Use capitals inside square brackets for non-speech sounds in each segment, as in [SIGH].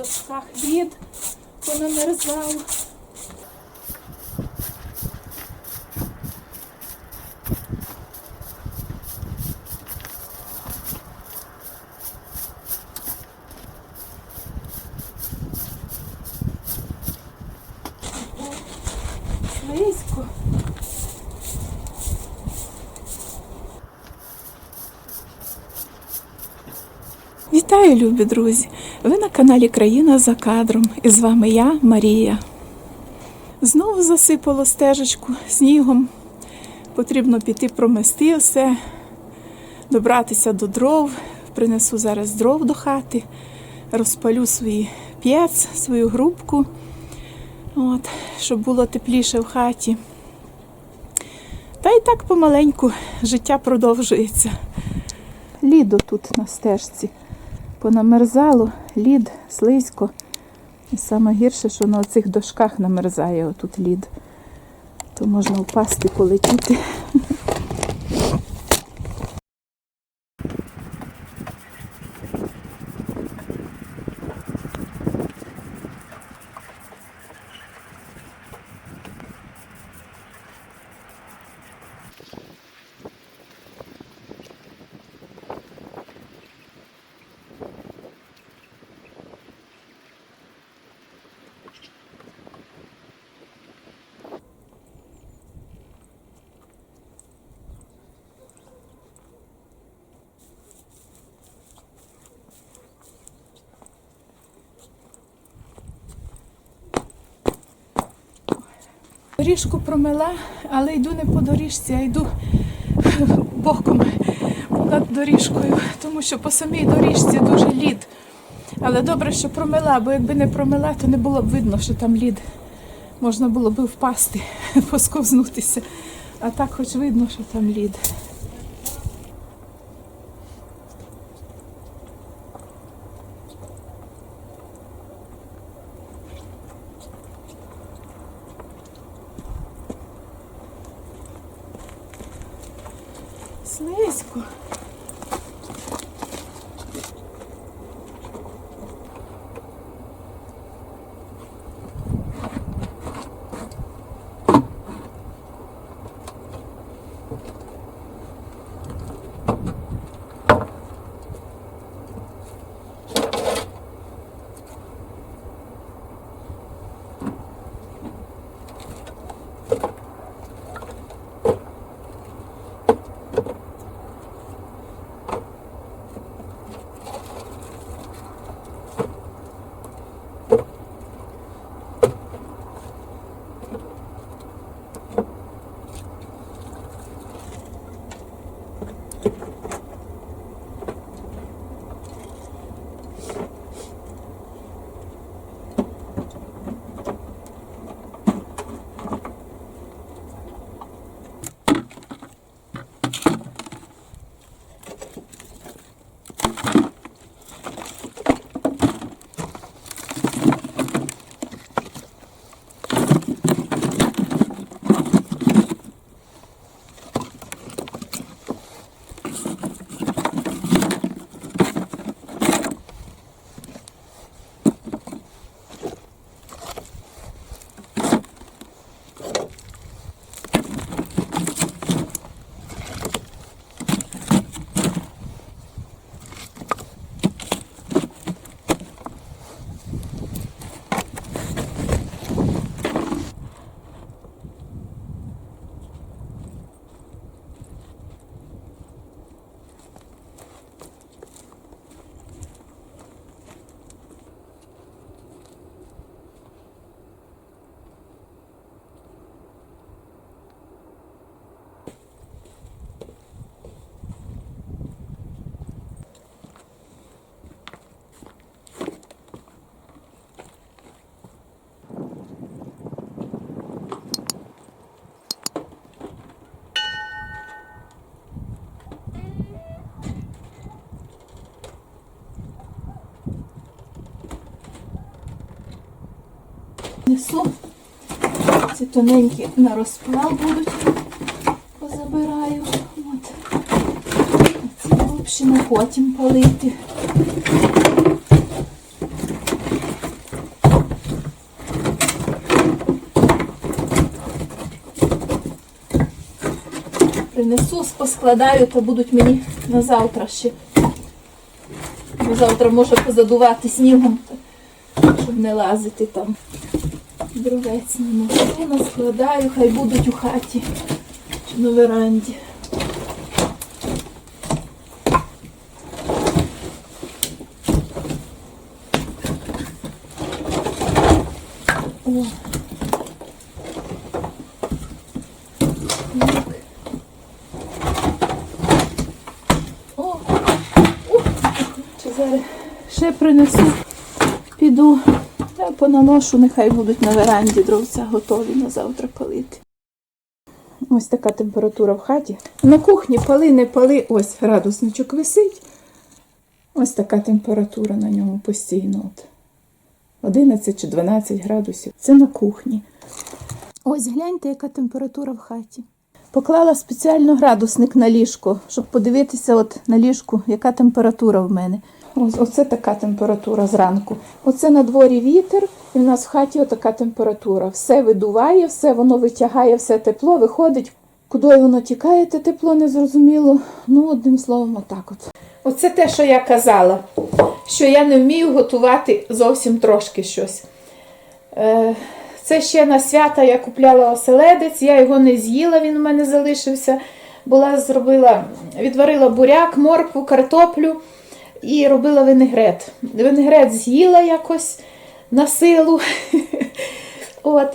досках лід понамерзав. Слизько. Вітаю, любі друзі! Ви на каналі Країна за кадром. І з вами я, Марія. Знову засипало стежечку снігом. Потрібно піти промести все, добратися до дров. Принесу зараз дров до хати, розпалю свій п'єц, свою грубку, от, щоб було тепліше в хаті. Та й так помаленьку життя продовжується. Лідо тут на стежці понамерзало, лід, слизько. І саме гірше, що на оцих дошках намерзає отут лід. То можна впасти, полетіти. Доріжку промила, але йду не по доріжці, а йду [LAUGHS] боком над доріжкою, тому що по самій доріжці дуже лід. Але добре, що промила, бо якби не промила, то не було б видно, що там лід. Можна було б впасти, [LAUGHS] посковзнутися. А так хоч видно, що там лід. Слизько. принесу. Ці тоненькі на розплав будуть. Позабираю. От. Ці глибші на потім полити. Принесу, поскладаю, то будуть мені на завтра ще. Бо завтра може позадувати снігом, щоб не лазити там. Дровець на можу. Наскладаю, хай будуть у хаті чи на веранді. О. Так. О. Ух. Чи зараз ще принесу, піду. Я понаношу, нехай будуть на веранді дровця готові на завтра палити. Ось така температура в хаті. На кухні пали, не пали, ось градусничок висить. Ось така температура на ньому постійно. От. 11 чи 12 градусів. Це на кухні. Ось гляньте, яка температура в хаті. Поклала спеціально градусник на ліжко, щоб подивитися от на ліжку, яка температура в мене. Ось оце така температура зранку. Оце на дворі вітер, і в нас в хаті отака температура. Все видуває, все воно витягає, все тепло, виходить. Куди воно тікає, те тепло незрозуміло. Ну, одним словом, отак от. Оце те, що я казала, що я не вмію готувати зовсім трошки щось. Е, Це ще на свята я купляла оселедець, я його не з'їла, він у мене залишився. Була зробила, відварила буряк, моркву, картоплю і робила винегрет. Винегрет з'їла якось на силу. [LAUGHS] От.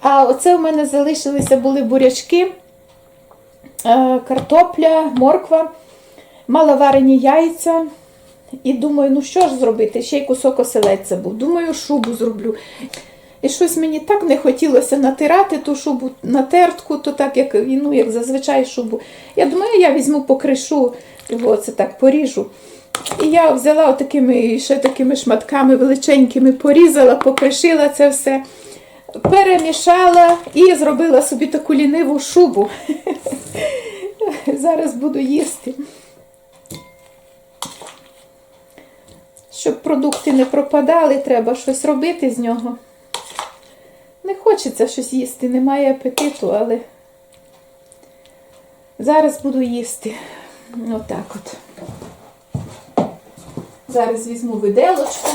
А оце у мене залишилися були бурячки, е, картопля, морква, маловарені яйця. І думаю, ну що ж зробити? Ще й кусок оселедця був. Думаю, шубу зроблю. І щось мені так не хотілося натирати ту шубу на тертку, то так, як, ну, як зазвичай шубу. Я думаю, я візьму покришу, його це так поріжу. І я взяла такими ще такими шматками величенькими, порізала, покришила це все, перемішала і зробила собі таку ліниву шубу. [LAUGHS] Зараз буду їсти. Щоб продукти не пропадали, треба щось робити з нього. Не хочеться щось їсти, немає апетиту, але зараз буду їсти. Отак от. Зараз візьму виделочку.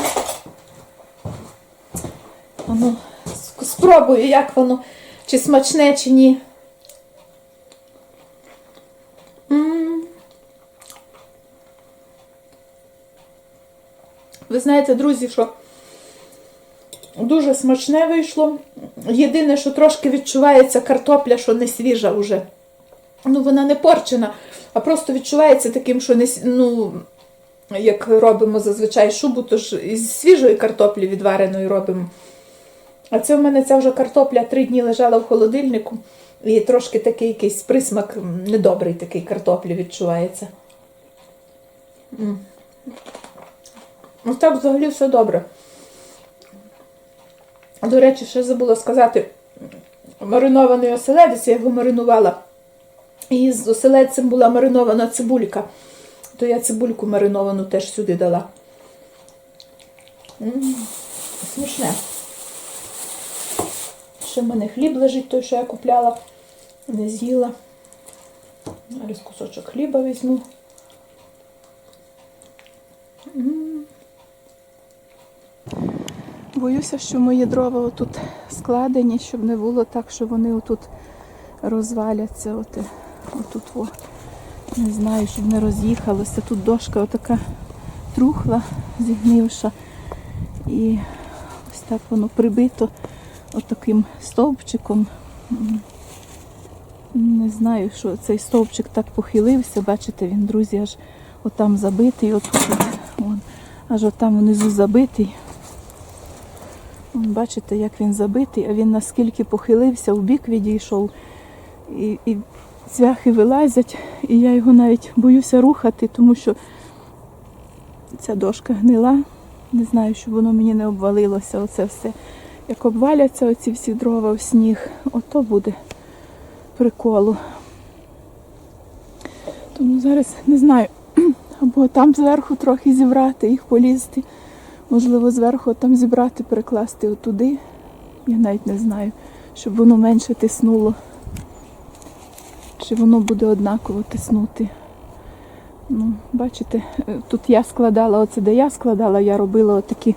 Ану, спробую, як воно, чи смачне, чи ні. Ви знаєте, друзі, що дуже смачне вийшло. Єдине, що трошки відчувається картопля, що не свіжа вже. Ну, вона не порчена, а просто відчувається таким, що не ну, як робимо зазвичай шубу, то ж із свіжої картоплі відвареної робимо. А це в мене ця вже картопля три дні лежала в холодильнику, і трошки такий якийсь присмак недобрий такий картоплі відчувається. Ну так взагалі все добре. До речі, ще забула сказати, маринований оселедець, я його маринувала. І з оселедцем була маринована цибулька. То я цибульку мариновану теж сюди дала. Смішне. Ще в мене хліб лежить, той, що я купляла, не з'їла. Зараз кусочок хліба візьму. Боюся, що мої дрова отут складені, щоб не було так, що вони отут розваляться. От, отут, о. Не знаю, щоб не роз'їхалося. Тут дошка отака трухла, зігнивша. І ось так воно прибито отаким стовпчиком. Не знаю, що цей стовпчик так похилився. Бачите, він, друзі, аж отам забитий, отут, вон, аж отам внизу забитий. Бачите, як він забитий, а він наскільки похилився, в бік відійшов. І, і цвяхи вилазять, і я його навіть боюся рухати, тому що ця дошка гнила. Не знаю, щоб воно мені не обвалилося. Оце все. Як обваляться оці всі дрова в сніг, ото буде приколу. Тому зараз не знаю, [CLEARS THROAT] або там зверху трохи зібрати, їх полізти. Можливо, зверху там зібрати, перекласти отуди. Я навіть не знаю, щоб воно менше тиснуло. Чи воно буде однаково тиснути. Ну, бачите, е, тут я складала, оце де я складала, я робила отакі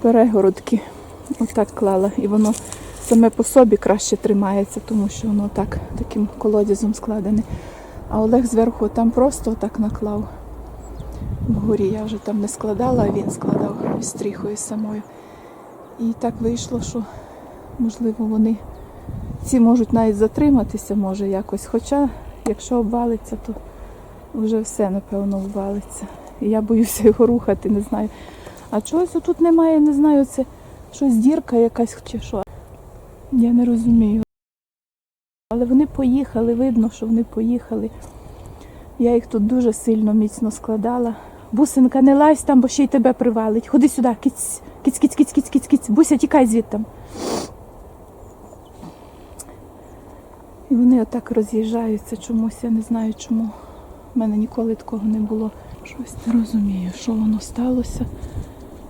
перегородки. Отак клала. І воно саме по собі краще тримається, тому що воно так таким колодязом складене. А Олег зверху там просто отак наклав. Вгорі я вже там не складала, а він складав стріхою самою. І так вийшло, що можливо вони ці можуть навіть затриматися, може якось. Хоча, якщо обвалиться, то вже все, напевно, обвалиться. І я боюся його рухати, не знаю. А чогось тут немає, не знаю, це щось дірка якась чи що. Я не розумію. Але вони поїхали, видно, що вони поїхали. Я їх тут дуже сильно міцно складала. Бусинка, не лазь там, бо ще й тебе привалить. Ходи сюди, киць, киць, киць, киць, киць, киць, киць. Буся, тікай звідти. І вони отак роз'їжджаються чомусь, я не знаю чому. У мене ніколи такого не було. Щось не розумію, що воно сталося,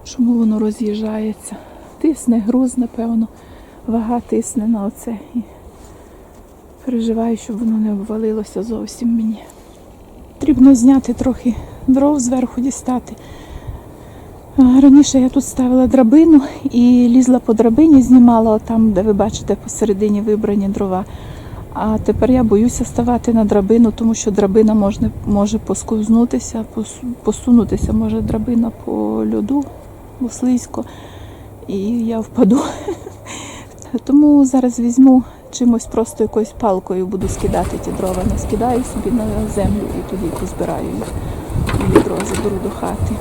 чому воно роз'їжджається. Тисне груз, напевно, вага тисне на оце. І переживаю, щоб воно не обвалилося зовсім мені. Потрібно зняти трохи дров зверху дістати. Раніше я тут ставила драбину і лізла по драбині, знімала там, де ви бачите посередині вибрані дрова. А тепер я боюся ставати на драбину, тому що драбина можна, може посковзнутися, пос- посунутися може драбина по льоду, бо слизько, і я впаду. [LAUGHS] Тому зараз візьму чимось просто якоюсь палкою буду скидати ті дрова. Не скидаю собі на землю і тоді позбираю їх. Відро заберу до хати.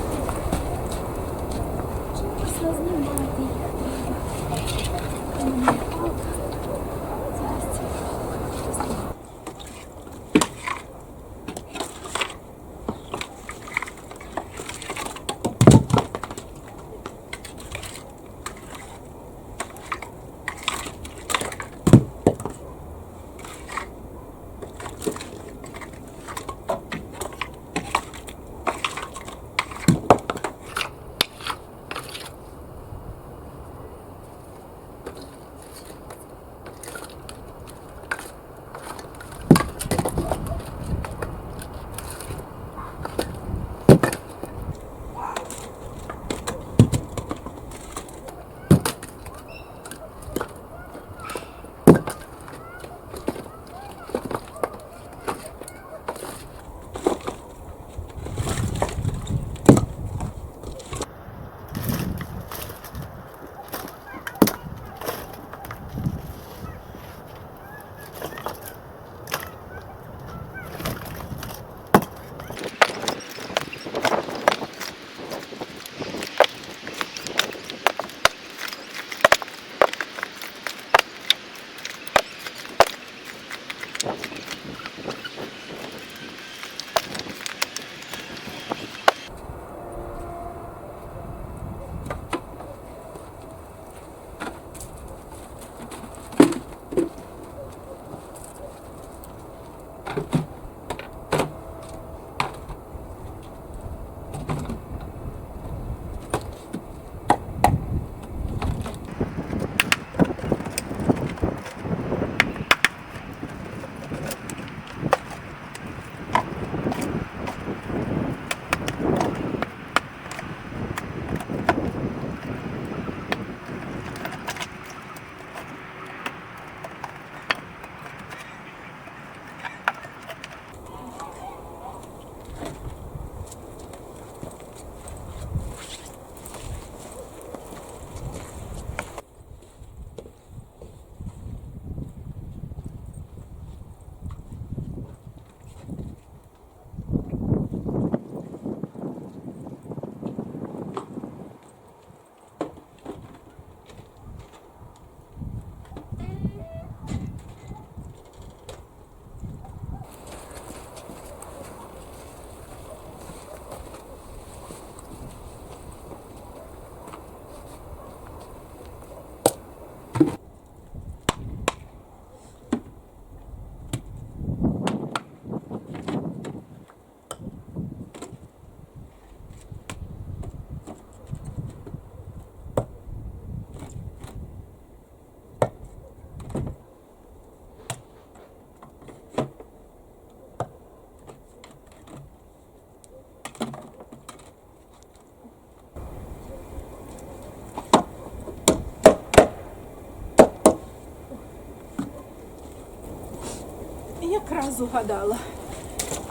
Зразу гадала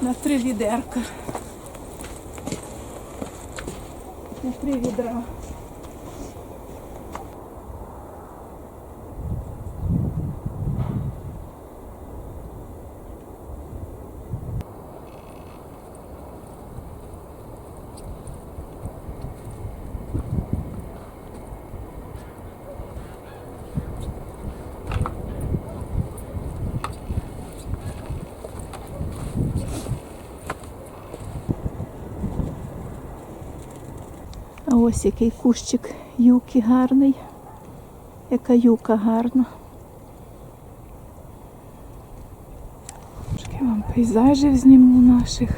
на три відерка. На три відра. Ось який кущик юки гарний. Яка юка гарна. Трошки вам пейзажів зніму наших.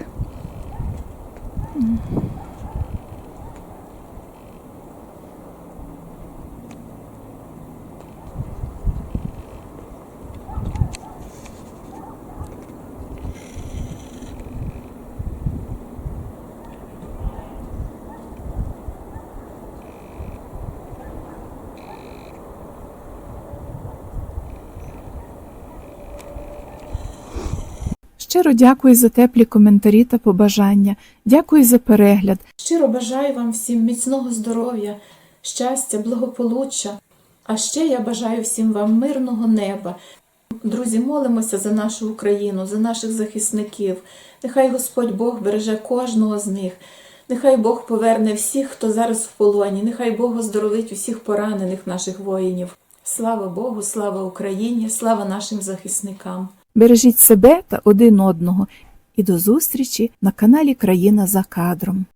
Щиро дякую за теплі коментарі та побажання. Дякую за перегляд. Щиро бажаю вам всім міцного здоров'я, щастя, благополуччя. А ще я бажаю всім вам мирного неба. Друзі, молимося за нашу Україну, за наших захисників. Нехай Господь Бог береже кожного з них. Нехай Бог поверне всіх, хто зараз в полоні. Нехай Бог оздоровить усіх поранених наших воїнів. Слава Богу, слава Україні, слава нашим захисникам. Бережіть себе та один одного. І до зустрічі на каналі Країна за кадром.